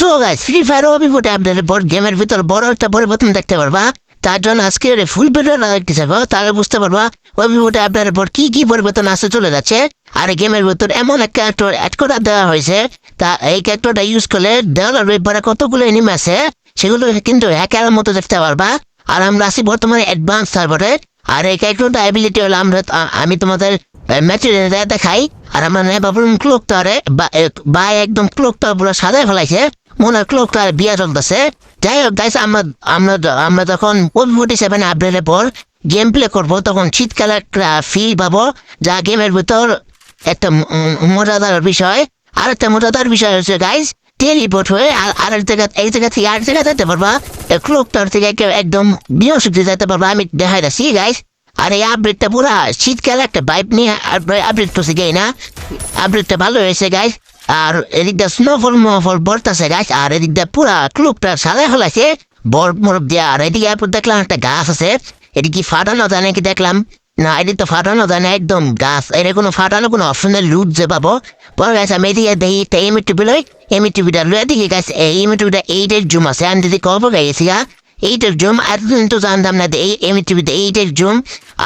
So free fire অভিভূত আপনাদের বড় গেমের ভিতর বড় একটা পরিবর্তন দেখতে পারবা। তার জন্য আজকে ফুল ভিডিও দেখতে যাব, তাহলে বুঝতে পারবা অভিভূত আপনাদের পর কি কি পরিবর্তন আসতে চলে যাচ্ছে। আর গেমের ভিতর এমন একটা ক্যারেক্টার অ্যাড করে দেওয়া হয়েছে। তা এই ক্যারেক্টারটা ইউজ করলে দেওয়ার পরে কতগুলো এনিম আছে, সেগুলো কিন্তু হ্যাকার মতো দেখতে পারবা। আর আমরা আছি বর্তমানে অ্যাডভান্স সার্ভারে আর এই ক্যারেক্টারটা অ্যাবিলিটি হলো আমরা, আমি তোমাদের ম্যাটেরিয়াল দেখাই। আর আমরা নেই ভাবলাম ক্লোক তারে বা একদম ক্লোক তার পুরো সাদায় ফেলাইছে। মনে ক্লোক তার বিয়া চলতেছে। যাই হোক গাইছে আমরা আমরা আমরা তখন ফোর্টি সেভেন আপডেটের পর গেম প্লে করব, তখন শীতকালে একটা ফি পাবো, যা গেমের ভিতর একটা মজাদার বিষয়। আর একটা মজাদার বিষয় হচ্ছে গাইজ টেলিপোর্ট হয়ে আর আর জায়গা এই জায়গা থেকে আর জায়গা যেতে পারবা। ক্লোকটার থেকে একে- একদম বৃহস্পতি যেতে পারবা, আমি দেখাই যাচ্ছি গাইজ আর এই আপডেটটা পুরা শীতকালে একটা বাইপ নিয়ে আপডেট করছে গাই না আপডেটটা ভালো হয়েছে গাইজ আর এদিকটা স্নোফল মোফল বর্তাছে গাছ আর এদিকটা পুরা ক্লুকটা সাদা ফেলাছে বরফ মরফ দিয়া। আর এদিকে এরপর দেখলাম একটা গাছ আছে এদিকে ফাটানো যায় নাকি দেখলাম? না, এদিক তো ফাটানো যায় না একদম গাছ। এটা কোনো ফাটানো কোনো অপশনের লুট যে পাবো। পরে গেছে আমি এদিকে দেখি একটা এমি টিভি লই এমি টিভিটা লই এদিকে গেছে এই এমি টিভিটা এইটের জুম আছে। আমি যদি কব গেছি গা। এইটের জুম এতদিন তো জানতাম না, এই এমি টিভিতে এইটের জুম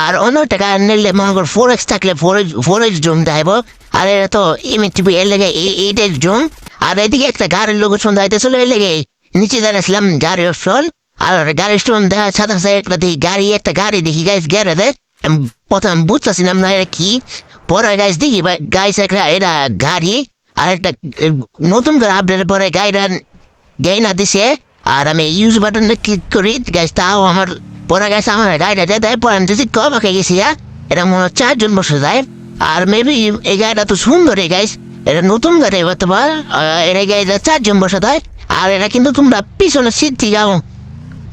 আর অন্য টাকা নিলে মনে কর ফোর এক্স থাকলে four X four X zoom দেব আর এটা তো এমি টিভি এর লেগে এইটের জুম আর এদিকে একটা গাড়ির লোক শুনতে হইতেছিল এর নিচে দাঁড়াছিলাম গাড়ির অপশন আর গাড়ির স্টোন দেখা সাথে সাথে একটা দেখি গাড়ি, একটা গাড়ি দেখি গাইস গেড়ে আমি প্রথম বুঝতেছিলাম না এটা কি। পরে গাইস দেখি গাইস একটা এটা গাড়ি। আর একটা নতুন করে আপডেট পরে গাড়িটা গাইনা দিছে। আর আমি ইউজ বাটনে ক্লিক করি। গাইস তাও আমার, পরে গেছে আমার গাড়িটা দেয় পরে আমি যদি কবাকে গেছি হ্যাঁ? এটা মনে হয় চারজন বসে যায়। আর মেবি এই গাড়িটা তো সুন্দর এই গাইস এটা নতুন গাড়ি হতে পার এটা গাড়িটা চারজন বসে দেয় আর এটা কিন্তু তোমরা পিছনে সিট থেকে যাও।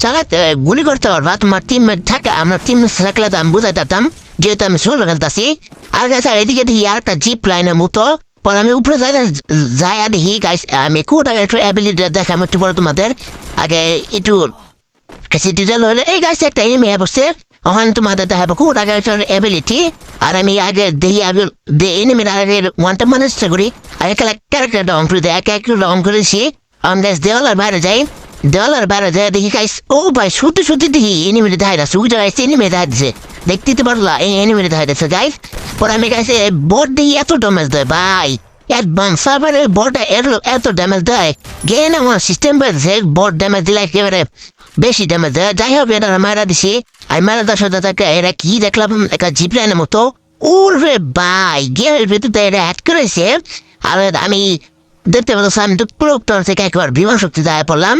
চালাতে, গুলি করতে পারবা। তোমার টিম থাকে, আমরা টিম থাকলে তো আমি বুঝাই পারতাম যেহেতু আমি সোলো খেলতেছি আর গাছ আর এদিকে দেখি আর একটা জিপ লাইনের মতো। পরে আমি উপরে যাই যাই আর দেখি গাইস আমি কোটা একটু অ্যাবিলিটি দেখাম একটু পরে তোমাদের। আগে একটু ডিটেল হলে, এই গাছ একটা এমে বসে ওখানে তোমাদের দেখাবো কোটা গাছের অ্যাবিলিটি আর আমি আগে দেখি আমি এনিমির আগে ওয়ানটা মানুষ করি আর একটা ক্যারেক্টারটা অঙ্ক করে এক এক অঙ্ক করেছি আমরা দেওয়ালের বাইরে যাই দেওয়ালের বাইরে যাই দেখি গাইস ও ভাই সত্যি সত্যি দেখি এনিমিটি দেখা যাচ্ছে উঠে গাইছে এনিমি দেখা যাচ্ছে দেখতে তো পারলা এই এনিমিটি দেখা যাচ্ছে গাইস পরে আমি গাইছে বোর্ড দিয়ে এত ড্যামেজ দেয় ভাই অ্যাডভান্স সার্ভারের বোর্ডটা এত এত ড্যামেজ দেয় গেন আমার সিস্টেম বোর্ড ড্যামেজ দিলে একেবারে বেশি ড্যামেজ দেয় যাই হোক এটা মারা দিছি আমি মারা দেওয়ার সাথে সাথে এরা কি দেখলাম একটা জিপ লাইনের মতো ওরে ভাই গেমের ভিতরে এরা অ্যাড করেছে আর আমি দেখতে পাচ্ছি আমি তো প্রোক্টর থেকে একবার বিমান শক্তি দায় পড়লাম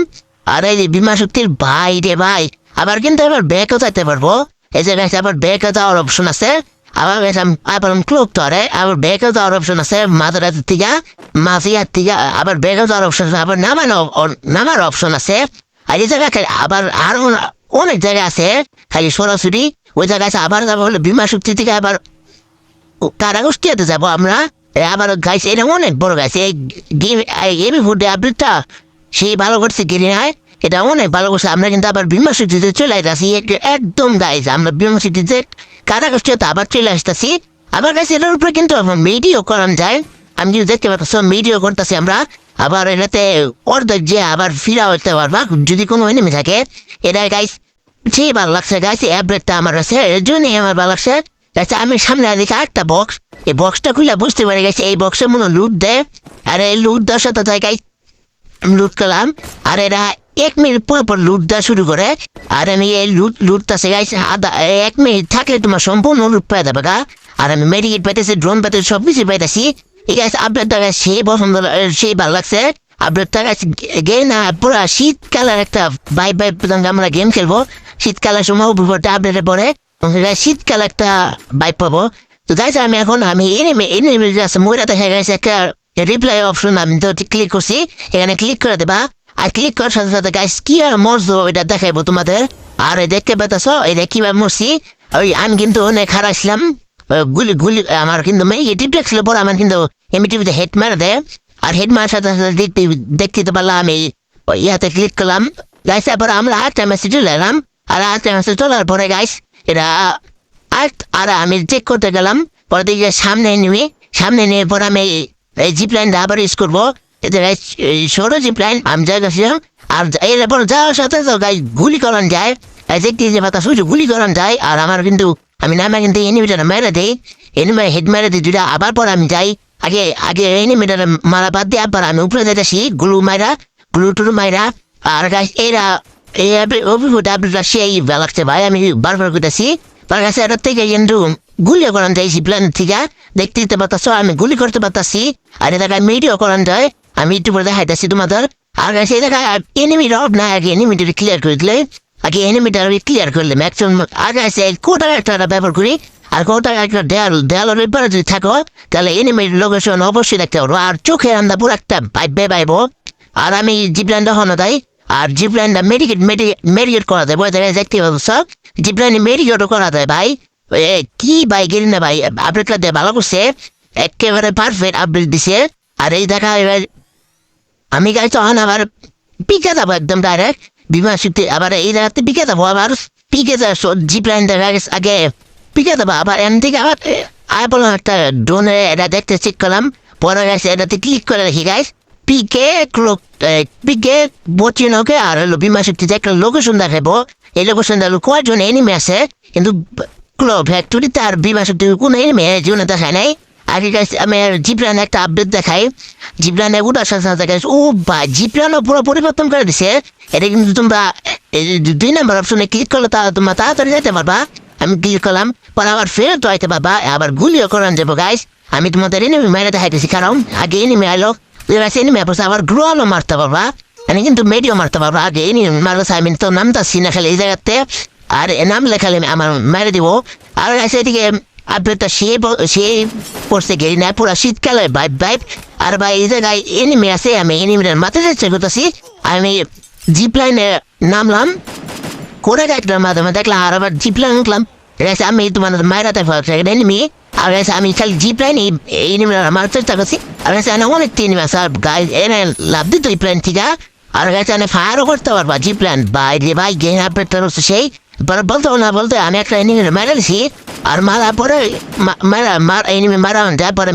আর এই বিমান শক্তির ভাই রে ভাই আবার কিন্তু এবার ব্যাকও যাইতে পারব এই যে গেছে আবার ব্যাকে যাওয়ার অপশন আছে আবার গেছে আবার ক্লোক তরে আবার ব্যাকে যাওয়ার অপশন আছে মাদারাত থেকে মাফিয়ার থেকে আবার ব্যাকে যাওয়ার অপশন আছে আবার নামানো নামার অপশন আছে আর এই জায়গায় আবার আরও অনেক জায়গা আছে। খালি সরাসরি ওই জায়গায় আছে আবার যাব হলো বিমা শক্তি থেকে আবার। কারাগোষ্ঠীতে যাব আমরা? আবার গাইছে এটা অনেক বড় গাছ এই এমি ফুডে আপডেটটা সেই ভালো করছে গেরিনায় এটা অনেক ভালো করছে। আমরা কিন্তু আবার বিমা শক্তিতে চলে আসছি একদম গাইছে আমরা বিমা শক্তিতে কারাগোষ্ঠীতে আবার চলে আসতেছি। আবার গাইছে এটার উপরে কিন্তু মিডিও করান যায়। আমি যদি দেখতে পাচ্ছি মিডিও করতেছি আমরা। আবার এটাতে অর্ধেক যে আবার ফিরা হতে পারবা, যদি কোনো এনিমি থাকে। এটা গাইস সেই ভালো লাগছে গাইছে অ্যাপডেটটা আমার আছে এর জন্যই আমার ভালো লাগছে। আচ্ছা আমি সামনে দিকে একটা বক্স এই বক্সটা খুলে বুঝতে পারে গেছে এই বক্সের মনে লুট দেয়। আর এই লুট দেওয়ার সাথে তাই গাই লুট করলাম। আর এরা এক মিনিট পর পর লুট দেওয়া শুরু করে। আর আমি এই লুট লুটটাছে গাইছে আধা এক মিনিট থাকলে তোমার সম্পূর্ণ লুট পেয়ে যাবে গা। আর আমি মেডিকেট পাইতেছি ড্রোন পাইতেছি সব কিছু পাইতেছি এই গাছ আপডেটটা গাছ সেই পছন্দ সেই ভালো লাগছে আপডেটটা গাছ গে না পুরা শীতকালের একটা বাই বাই আমরা গেম খেলব শীতকালের সময় উপরটা আপডেটে পরে শীতকালে একটা বাইক পাবো তো গাইছে আমি এখন আমি এনিমে এনিমে আছে মহিলা দেখা গেছে একটা রিপ্লাই অপশন আমি তো ক্লিক করছি এখানে ক্লিক করে দেবা আর ক্লিক করার সাথে সাথে গাইস কি আর মরছো এটা দেখাইবো তোমাদের আর দেখতে পেতেছ এটা কীভাবে মরছি ওই আমি কিন্তু অনেক হারাইছিলাম গুলি গুলি, আমার কিন্তু মেয়ে টিপটেক ছিল পরে আমার কিন্তু এমনি টিভিতে হেড মারা দেয়। আর হেড মারার সাথে সাথে দেখতে দেখতে পারলাম আমি ইয়াতে ক্লিক করলাম। গাইস তারপর আমরা আটটা মেসেজ চলে এলাম। আর আটটা মেসেজ তোলার পরে গাইস এরা আর আর আমি চেক করতে গেলাম। পরে যে সামনে নিয়ে সামনে নিয়ে পর আমি এই জিপ লাইনটা আবার ইউজ করব। এতে গাই ছোট জিপ্লাইন আমি যাই গেছিলাম আর এরপর যাওয়ার সাথে তো গাই গুলি করান যায়। দেখতে যে পাতা শুধু গুলি করান যায়। আর আমার কিন্তু আমি নামে কিন্তু এনিমিটার মেরে দিই। এনিমে হেড মেরে দিই দুটা আবার পর আমি যাই। আগে আগে এনিমিটার মারা বাদ দিয়ে আবার আমি উপরে যেতেছি গুলু মাইরা গুলু টুলু মাইরা। আর এরা এই অভিভূত আপনারা সেই লাগছে ভাই, আমি বারবার করতেছি তার কাছে এটা থেকে কিন্তু গুলি করান যায় প্ল্যান থেকে। দেখতে দিতে পারতাছ, আমি গুলি করতে পারতাছি। আর এটা মিডিও করান যায়, আমি পরে দেখাইতেছি তোমাদের। আর কাছে এটা এনিমি রব না, আগে এনিমিটা ক্লিয়ার করে দিলে। আগে এনিমিটা ক্লিয়ার করলে ম্যাক্সিমাম আর কাছে কোটার একটা ব্যবহার করি? আর কোটার একটা দেয়াল, দেয়ালের ব্যাপারে যদি থাকো, তাহলে এনিমির লোকেশন অবশ্যই দেখতে পারব। আর চোখে আমরা পুরো একটা পাইবে পাইবো। আর আমি জিপ্ল্যান দেখানো তাই। আর জিপ্ল্যানটা মেডিকেট মেডিকেট করা দেয় বলে দেখতে পাবো সব জিপ্ল্যানে মেডিকেটও করা দেয় ভাই। এ, কি ভাই, গেলি না ভাই? আপডেটটা দিয়ে ভালো করছে। একেবারে পারফেক্ট আপডেট দিছে। আর এই দেখা, এবার আমি গাই তখন আবার পিকে যাব একদম ডাইরেক্ট বিমান শক্তি আবার এই রাতে পিকে যাব আবার পিকে যাব জিপ্ল্যান দেখা গেছে আগে পিকে যাব আবার এম থেকে আবার বললাম একটা ড্রোনে এটা দেখতে চেক করলাম পরে গেছে এটাতে ক্লিক করে রাখি গাইস পিকে ক্লোক পিকে বচিনকে আর হলো বিমা শক্তিতে একটা লোকেশন দেখাবো এই লোকেশনটা হলো কয়জন এনিমি আছে কিন্তু ক্লো ফ্যাক্টরিতে আর বিমা শক্তি কোনো এনিমি জীবনে দেখায় নাই আগে গাইস আমি জিপ্রান একটা আপডেট দেখাই। জিপ্রানে উঠার সাথে গাইস ও বা জিপ্রানও পুরো পরিবর্তন করে দিছে। এটা কিন্তু তোমরা দুই নম্বর অপশনে ক্লিক করলে তা, তোমরা তাড়াতাড়ি যেতে পারবা। আমি ক্লিক করলাম, পরে আবার ফেরত তো আইতে পারবা। আবার গুলিও করান যাব গাইস আমি তোমাদের এনিমি মেরে দেখাইতেছি, কারণ আগে এনিমি আইলো, এবার এনিমি পড়ছে আবার গ্রোয়ালও মারতে পারবা। আমি কিন্তু মেডিও মারতে পারবা। আগে এনিমি মারলে আমি তো নামতাছি না খালি এই জায়গাতে। আর নাম লেখালে আমার মেরে দিব। আর এদিকে আপডেটটা সে সে পড়ছে গেরি না পুরা শীতকালে বাইপ বাইপ আর ভাই এই জায়গায় এনিমি আছে আমি এনিমিটার মাথায় চেষ্টা করতেছি আমি জিপ লাইনে নামলাম করে দেখলাম মাধ্যমে দেখলাম আর আবার জিপ লাইন উঠলাম আমি তোমার মায়েরাতে এনিমি আর আমি খালি জিপ লাইন এই আমার চেষ্টা করছি আর অনেক তিন মাস আর গাই এনে লাভ দিত এই প্ল্যান থেকে আর গেছে এনে ফায়ারও করতে পারবা জিপ লাইন ভাই রে ভাই গেম আপডেটটা সেই বলতে না বলতে আমি একটা এনিমি মেরে দিছি আর মারা পরে মা- মারা মার এনিমি মারা যায় পরে